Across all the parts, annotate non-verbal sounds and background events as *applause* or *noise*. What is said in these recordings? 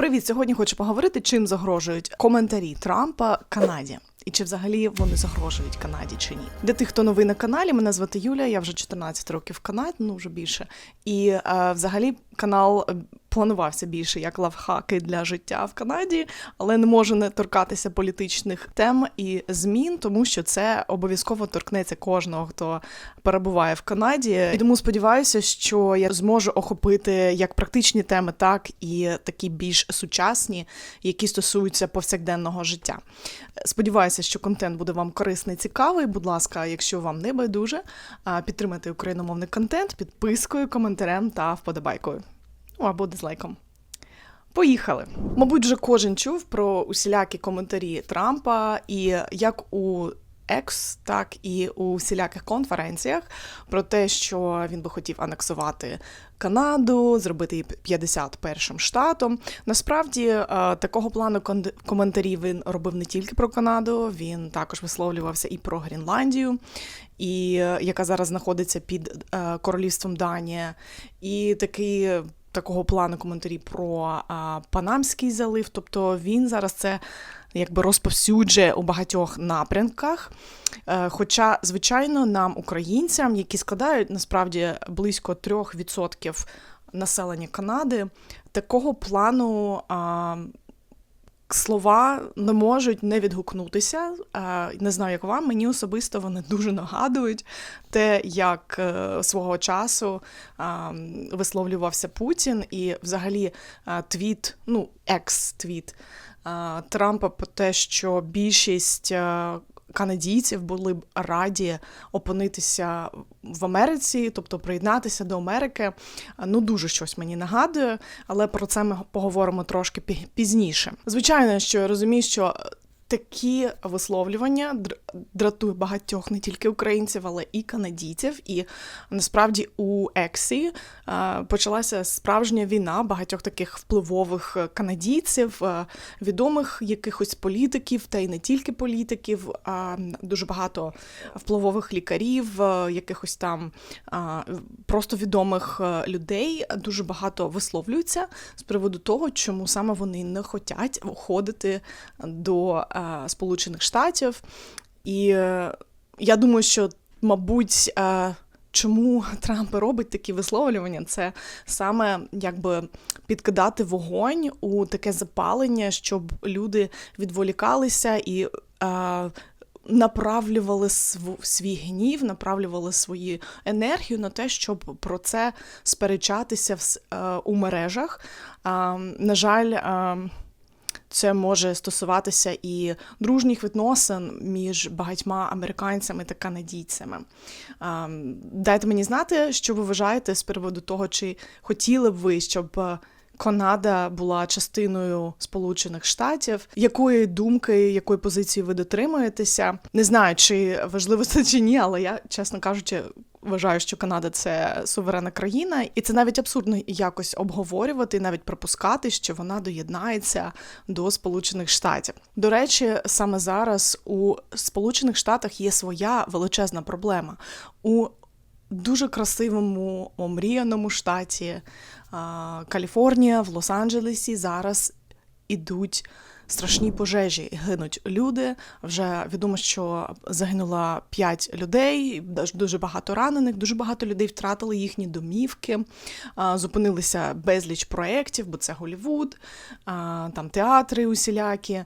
Привіт! Сьогодні хочу поговорити, чим загрожують коментарі Трампа Канаді. І чи взагалі вони загрожують Канаді чи ні? Для тих, хто новий на каналі, мене звати Юля, я вже 14 років в Канаді, ну вже більше. І е, взагалі канал е, планувався більше як лавхаки для життя в Канаді, але не можу не торкатися політичних тем і змін, тому що це обов'язково торкнеться кожного, хто перебуває в Канаді. І тому сподіваюся, що я зможу охопити як практичні теми, так і такі більш сучасні, які стосуються повсякденного життя. Сподіваюся, що контент буде вам корисний, цікавий. Будь ласка, якщо вам не байдуже, підтримайте україномовний контент підпискою, коментарем та вподобайкою. Ну або дизлайком. Поїхали. Мабуть, вже кожен чув про усілякі коментарі Трампа, і як у Екс, так і у всіляких конференціях про те, що він би хотів анексувати Канаду, зробити її 51-м штатом. Насправді е, такого плану коментарів він робив не тільки про Канаду, він також висловлювався і про Гренландію, і е, яка зараз знаходиться під е, королівством Данія, і такий. Такого плану коментарі про а, Панамський залив, тобто він зараз це якби розповсюджує у багатьох напрямках. Е, Хоча, звичайно, нам, українцям, які складають насправді близько 3% населення Канади, такого плану. А, Слова не можуть не відгукнутися. Не знаю, як вам. Мені особисто вони дуже нагадують те, як е, свого часу висловлювався Путін, і взагалі твіт, ну, екс-твіт Трампа про те, що більшість е, канадійців були б раді опинитися в Америці, тобто приєднатися до Америки. Ну, дуже щось мені нагадує, але про це ми поговоримо трошки пі- пізніше. Звичайно, що я розумію, що такі висловлювання др- дратують багатьох не тільки українців, але і канадійців. І насправді у Ексі почалася справжня війна багатьох таких впливових е, канадійців, е, відомих якихось політиків, та й не тільки політиків, а дуже багато впливових лікарів, е, якихось там просто відомих е, людей. Дуже багато висловлюються з приводу того, чому саме вони не хочуть входити до е, Сполучених Штатів. І е, я думаю, що, мабуть, е, чому Трамп робить такі висловлювання, це саме якби підкидати вогонь у таке запалення, щоб люди відволікалися і. Е, Направлювали свій гнів, направлювали свою енергію на те, щоб про це сперечатися в, е, у мережах. А, на жаль, а, це може стосуватися і дружніх відносин між багатьма американцями та канадійцями. Дайте мені знати, що ви вважаєте з приводу того, чи хотіли б ви, щоб Канада була частиною Сполучених Штатів. Якої думки, якої позиції ви дотримуєтеся? Не знаю, чи важливо це чи ні, але я, чесно кажучи, вважаю, що Канада це суверенна країна, і це навіть абсурдно якось обговорювати, навіть припускати, що вона доєднається до Сполучених Штатів. До речі, саме зараз у Сполучених Штатах є своя величезна проблема. У дуже красивому омріяному штаті Каліфорнія, в Лос-Анджелесі зараз ідуть страшні пожежі, гинуть люди. Вже відомо, що загинуло 5 людей, дуже багато ранених, дуже багато людей втратили їхні домівки, зупинилися безліч проєктів, бо це Голівуд, там театри усілякі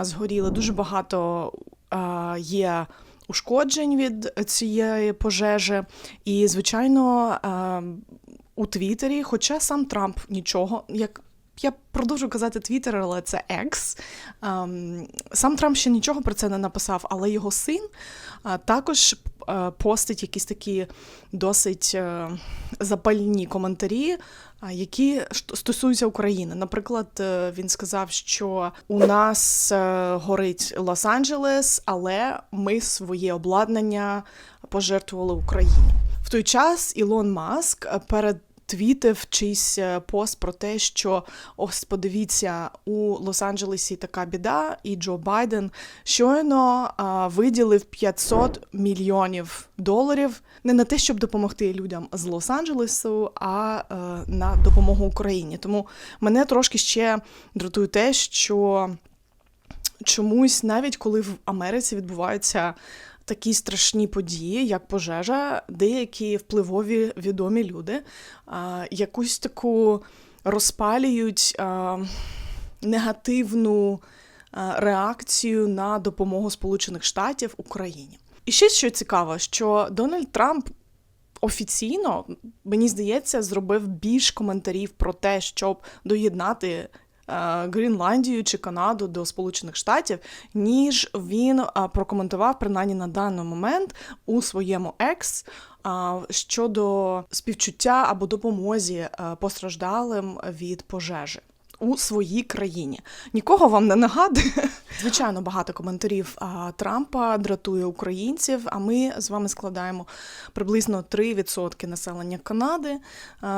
згоріли. Дуже багато є ушкоджень від цієї пожежі. І, звичайно, у Твіттері, хоча сам Трамп нічого, як я продовжу казати Твіттер, але це Екс. Ем, Сам Трамп ще нічого про це не написав, але його син е, також е, постить якісь такі досить е, запальні коментарі, які стосуються України. Наприклад, він сказав, що у нас горить Лос-Анджелес, але ми своє обладнання пожертвували Україні. В той час Ілон Маск перед твітив чийсь е, пост про те, що ось подивіться, у Лос-Анджелесі така біда, і Джо Байден щойно а, виділив 500 мільйонів доларів не на те, щоб допомогти людям з Лос-Анджелесу, а е, на допомогу Україні. Тому мене трошки ще дратує те, що чомусь, навіть коли в Америці відбуваються такі страшні події, як пожежа, деякі впливові відомі люди а, якусь таку розпалюють а, негативну а, реакцію на допомогу Сполучених Штатів Україні. І ще що цікаво, що Дональд Трамп. Офіційно, мені здається, зробив більш коментарів про те, щоб доєднати Грінландію чи Канаду до Сполучених Штатів, ніж він е, прокоментував принаймні на даний момент у своєму екс е, щодо співчуття або допомозі е, постраждалим від пожежі. У своїй країні нікого вам не нагадує. *laughs* Звичайно, багато коментарів Трампа дратує українців. А ми з вами складаємо приблизно 3% населення Канади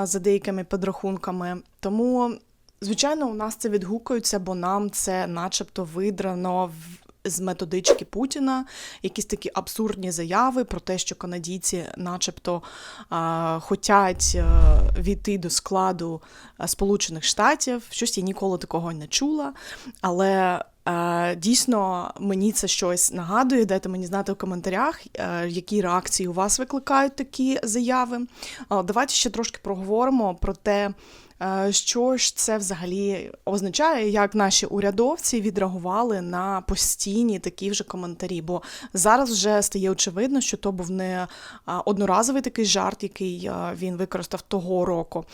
за деякими підрахунками. Тому, звичайно, у нас це відгукується, бо нам це, начебто, видрано. З методички Путіна якісь такі абсурдні заяви про те, що канадійці, начебто, а, хотять а, війти до складу а, Сполучених Штатів. Щось я ніколи такого не чула. Але а, дійсно мені це щось нагадує. Дайте мені знати в коментарях, а, які реакції у вас викликають такі заяви. А, давайте ще трошки проговоримо про те. Що ж це взагалі означає, як наші урядовці відреагували на постійні такі вже коментарі? Бо зараз вже стає очевидно, що то був не одноразовий такий жарт, який він використав того року.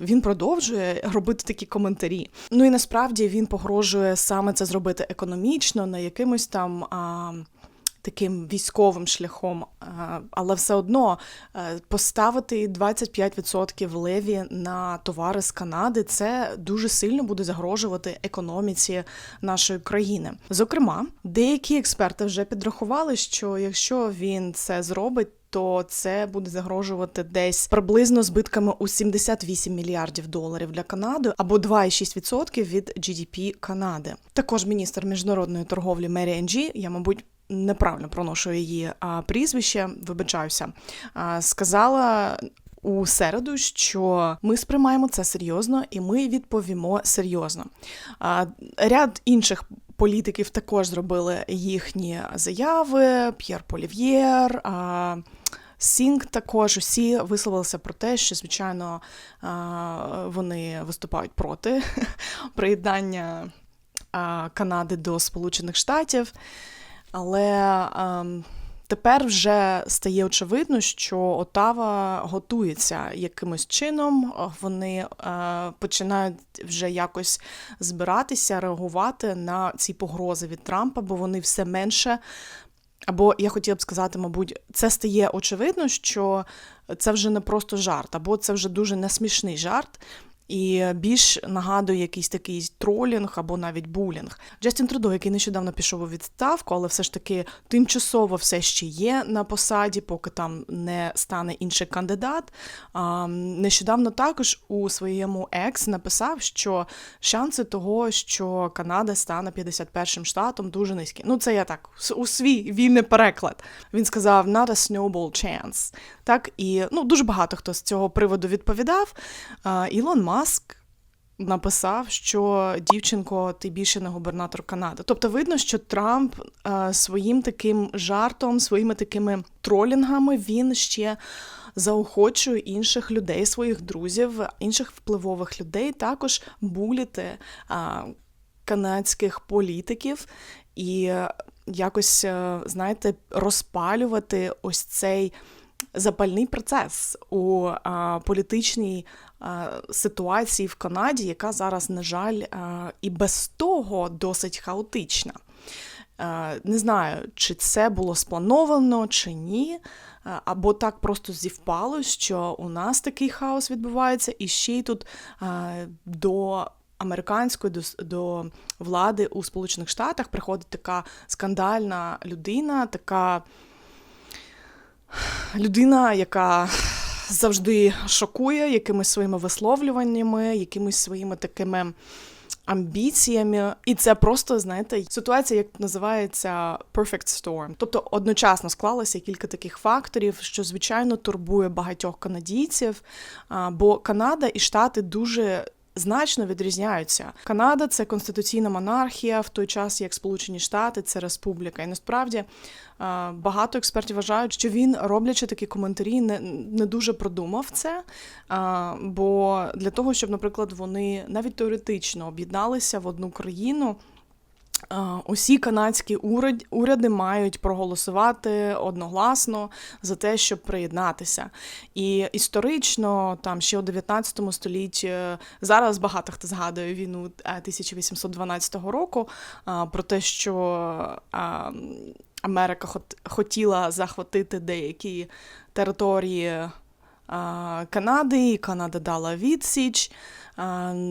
Він продовжує робити такі коментарі. Ну і насправді він погрожує саме це зробити економічно, на якимось там таким військовим шляхом, але все одно поставити 25% леві на товари з Канади це дуже сильно буде загрожувати економіці нашої країни. Зокрема, деякі експерти вже підрахували, що якщо він це зробить. То це буде загрожувати десь приблизно збитками у 78 мільярдів доларів для Канади або 2,6% від GDP Канади. Також міністр міжнародної торговлі Мері Енджі, я мабуть неправильно проношу її прізвище, вибачаюся, сказала. У середу, що ми сприймаємо це серйозно, і ми відповімо серйозно. Ряд інших політиків також зробили їхні заяви. П'єр Полів'єр, Сінг також усі висловилися про те, що звичайно вони виступають проти *laughs* приєднання Канади до Сполучених Штатів. Але ем, тепер вже стає очевидно, що Отава готується якимось чином. Вони е, починають вже якось збиратися, реагувати на ці погрози від Трампа, бо вони все менше. Або я хотіла б сказати, мабуть, це стає очевидно, що це вже не просто жарт, або це вже дуже несмішний жарт. І більш нагадує якийсь такий тролінг або навіть булінг. Джастін Трудо, який нещодавно пішов у відставку, але все ж таки тимчасово все ще є на посаді, поки там не стане інший кандидат. А, Нещодавно також у своєму екс написав, що шанси того, що Канада стане 51-м штатом, дуже низькі. Ну, це я так у свій вільний переклад. Він сказав not a snowball chance. Так, і ну, дуже багато хто з цього приводу відповідав. Ілон Маск написав, що дівчинко, ти більше не губернатор Канади. Тобто, видно, що Трамп своїм таким жартом, своїми такими тролінгами він ще. Заохочує інших людей, своїх друзів, інших впливових людей також буліти а, канадських політиків і якось, е, знаєте, розпалювати ось цей запальний процес у а, політичній ситуації в Канаді, яка зараз, на жаль, і без того досить хаотична. Не знаю, чи це було сплановано, чи ні. Або так просто зівпало, що у нас такий хаос відбувається, і ще й тут до американської до, до влади у Сполучених Штатах приходить така скандальна людина, така людина, яка завжди шокує якимись своїми висловлюваннями, якимись своїми такими амбіціями. І це просто, знаєте, ситуація, як називається Perfect Storm. Тобто одночасно склалося кілька таких факторів, що звичайно турбує багатьох канадійців, бо Канада і Штати дуже. Значно відрізняються. Канада це конституційна монархія, в той час як Сполучені Штати це республіка. І насправді е, багато експертів вважають, що він, роблячи такі коментарі, не не дуже продумав це. Е, Бо для того, щоб, наприклад, вони навіть теоретично об'єдналися в одну країну. Усі канадські уряд, уряди мають проголосувати одногласно за те, щоб приєднатися. І історично, там ще у 19 столітті, зараз багато хто згадує війну 1812 року е, про те, що Америка хотіла захватити деякі території Канади, і Канада дала відсіч.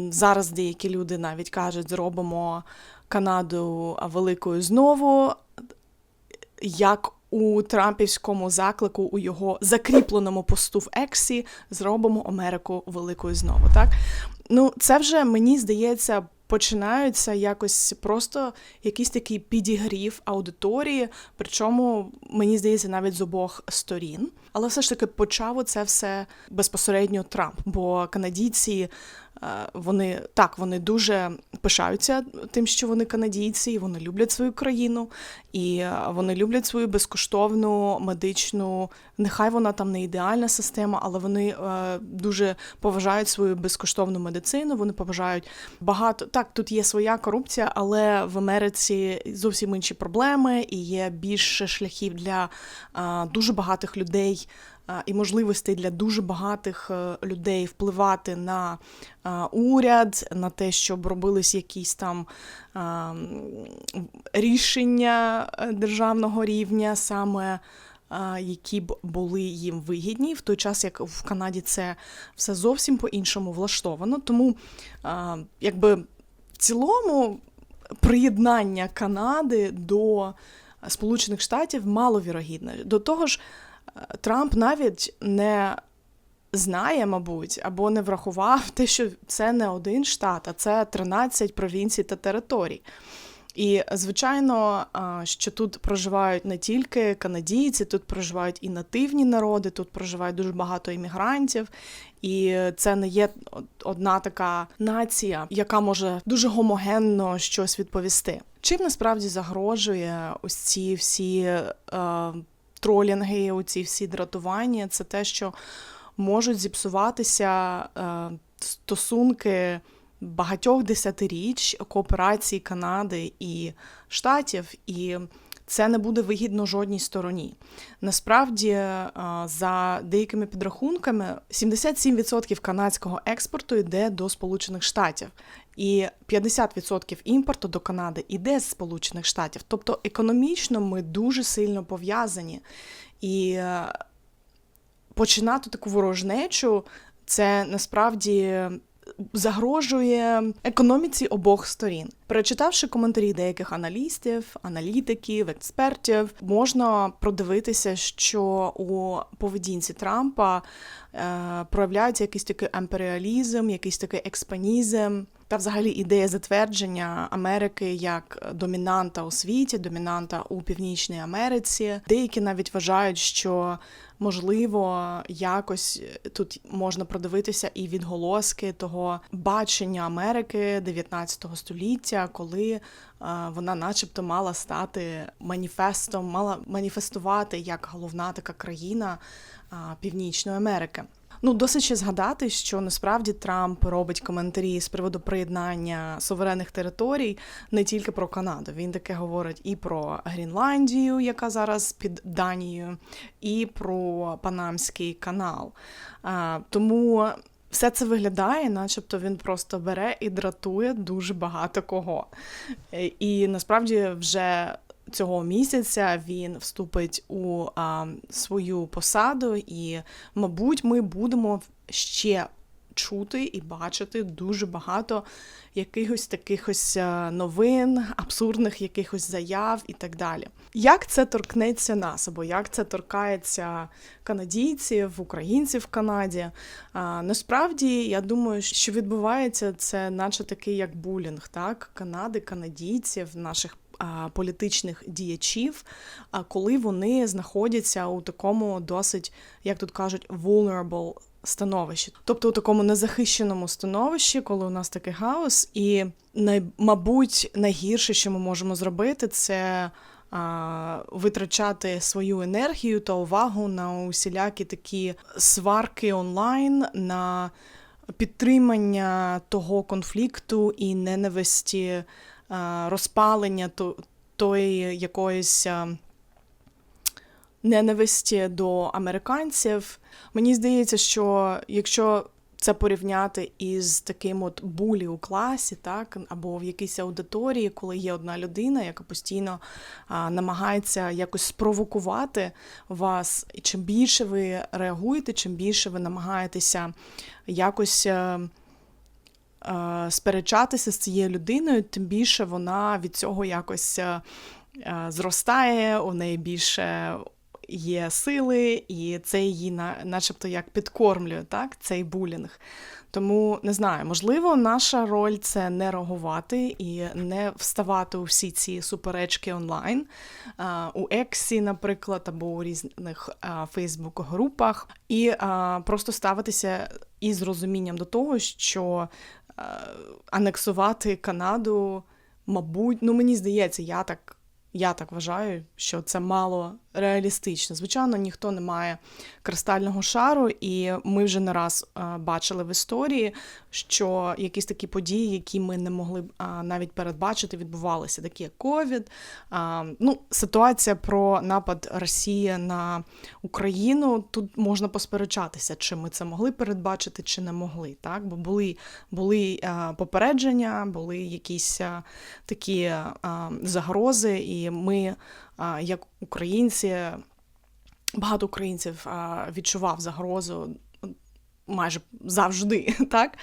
Зараз деякі люди навіть кажуть, зробимо. Канаду великою знову, як у Трампівському заклику у його закріпленому посту в Ексі зробимо Америку великою знову. Так ну це вже мені здається. Починаються якось просто якийсь такий підігрів аудиторії, причому мені здається навіть з обох сторін. Але все ж таки почав це все безпосередньо Трамп, бо канадійці вони так, вони дуже пишаються тим, що вони канадійці, і вони люблять свою країну, і е, вони люблять свою безкоштовну медичну. Нехай вона там не ідеальна система, але вони е, дуже поважають свою безкоштовну медицину. Вони поважають багато. Так, тут є своя корупція, але в Америці зовсім інші проблеми і є більше шляхів для е, дуже багатих людей і можливостей для дуже багатих е, людей впливати на уряд, на те, щоб робились якісь там рішення е, державного рівня, саме які б були їм вигідні, в той час як в Канаді це все зовсім по-іншому влаштовано. Тому, якби в цілому, приєднання Канади до Сполучених Штатів маловірогідне. До того ж. Трамп навіть не знає, мабуть, або не врахував те, що це не один штат, а це 13 провінцій та територій. І, звичайно, що тут проживають не тільки канадійці, тут проживають і нативні народи, тут проживають дуже багато іммігрантів, і це не є одна така нація, яка може дуже гомогенно щось відповісти. Чим насправді загрожує ось ці всі. Е, тролінги, оці всі дратування, це те, що можуть зіпсуватися е, стосунки багатьох десятиріч кооперації Канади і Штатів. і це не буде вигідно жодній стороні. Насправді, е, за деякими підрахунками, 77% канадського експорту йде до Сполучених Штатів, і 50% імпорту до Канади йде з Сполучених Штатів. Тобто економічно ми дуже сильно пов'язані. І е, починати таку ворожнечу це насправді загрожує економіці обох сторін. Перечитавши коментарі деяких аналістів, аналітиків, експертів, можна продивитися, що у поведінці Трампа е, проявляється якийсь такий імперіалізм, якийсь такий експанізм. Та, взагалі, ідея затвердження Америки як домінанта у світі, домінанта у Північній Америці. Деякі навіть вважають, що можливо якось тут можна продивитися і відголоски того бачення Америки 19 століття, коли е, вона, начебто, мала стати маніфестом, мала маніфестувати як головна така країна е, Північної Америки. Ну, досить ще згадати, що насправді Трамп робить коментарі з приводу приєднання суверенних територій не тільки про Канаду. Він таке говорить і про Грінландію, яка зараз під Данією, і про Панамський канал. А, Тому. Все це виглядає, начебто він просто бере і дратує дуже багато кого. І насправді вже цього місяця він вступить у а, свою посаду, і, мабуть, ми будемо ще чути і бачити дуже багато якихось таких ось е, новин, абсурдних якихось заяв і так далі. Як це торкнеться нас, або як це торкається канадійців, українців в Канаді? А, насправді я думаю, що відбувається це, наче такий як булінг, так Канади, канадійців, наших політичних діячів, коли вони знаходяться у такому досить, як тут кажуть, vulnerable становищі, тобто у такому незахищеному становищі, коли у нас такий хаос, і мабуть, найгірше, що ми можемо зробити, це витрачати свою енергію та увагу на усілякі такі сварки онлайн. на Підтримання того конфлікту і ненависті, розпалення тої якоїсь ненависті до американців. Мені здається, що якщо це порівняти із таким от булі у класі, так або в якійсь аудиторії, коли є одна людина, яка постійно а, намагається якось спровокувати вас, і чим більше ви реагуєте, чим більше ви намагаєтеся якось. Сперечатися з цією людиною, тим більше вона від цього якось зростає, у неї більше є сили, і це її начебто як підкормлює так, цей булінг. Тому не знаю, можливо, наша роль це не реагувати і не вставати у всі ці суперечки онлайн, у Ексі, наприклад, або у різних Фейсбук-групах, і просто ставитися із розумінням до того, що анексувати Канаду, мабуть, ну мені здається, я так. Я так вважаю, що це мало реалістично. Звичайно, ніхто не має кристального шару, і ми вже не раз бачили в історії, що якісь такі події, які ми не могли навіть передбачити, відбувалися, такі як ковід. Ну, ситуація про напад Росії на Україну тут можна посперечатися, чи ми це могли передбачити, чи не могли. Так, бо були були попередження, були якісь такі загрози, і ми як українці, багато українців відчував загрозу майже завжди, *laughs* так?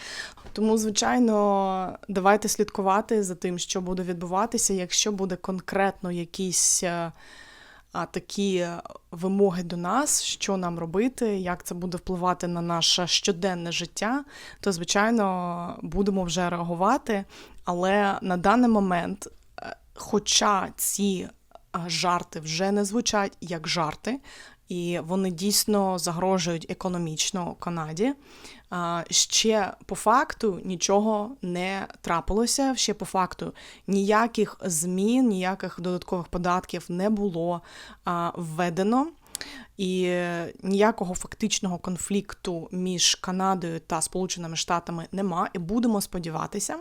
Тому, звичайно, давайте слідкувати за тим, що буде відбуватися, якщо буде конкретно якісь. А такі вимоги до нас, що нам робити, як це буде впливати на наше щоденне життя, то звичайно будемо вже реагувати. Але на даний момент, е, хоча ці жарти вже не звучать як жарти, і вони дійсно загрожують економічно Канаді. Ще по факту нічого не трапилося. Ще по факту ніяких змін, ніяких додаткових податків не було введено. І ніякого фактичного конфлікту між Канадою та Сполученими Штатами нема. І будемо сподіватися,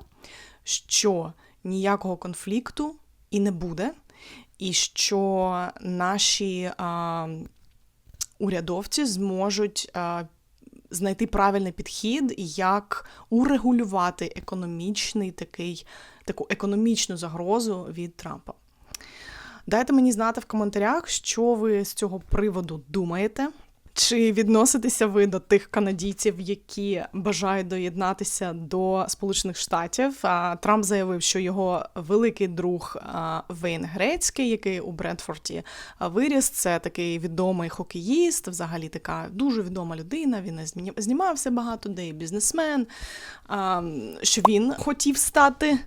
що ніякого конфлікту і не буде і що наші а, урядовці зможуть а, знайти правильний підхід, як урегулювати економічний такий, таку економічну загрозу від Трампа. Дайте мені знати в коментарях, що ви з цього приводу думаєте. Чи відноситеся ви до тих канадійців, які бажають доєднатися до Сполучених Штатів? Трамп заявив, що його великий друг Вейн Грецький, який у Брентфорді виріс, це такий відомий хокеїст, взагалі така дуже відома людина. Він знімався багато, де і бізнесмен. Що він хотів стати.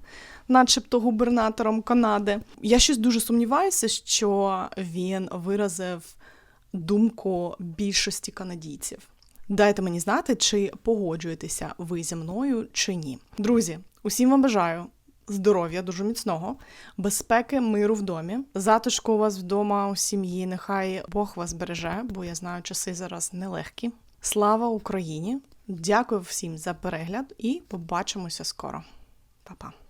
Начебто губернатором Канади. Я щось дуже сумніваюся, що він виразив думку більшості канадійців. Дайте мені знати, чи погоджуєтеся ви зі мною чи ні. Друзі, усім вам бажаю здоров'я, дуже міцного, безпеки, миру в домі, затишку у вас вдома у сім'ї. Нехай Бог вас береже, бо я знаю, часи зараз нелегкі. Слава Україні! Дякую всім за перегляд і побачимося скоро. Па-па!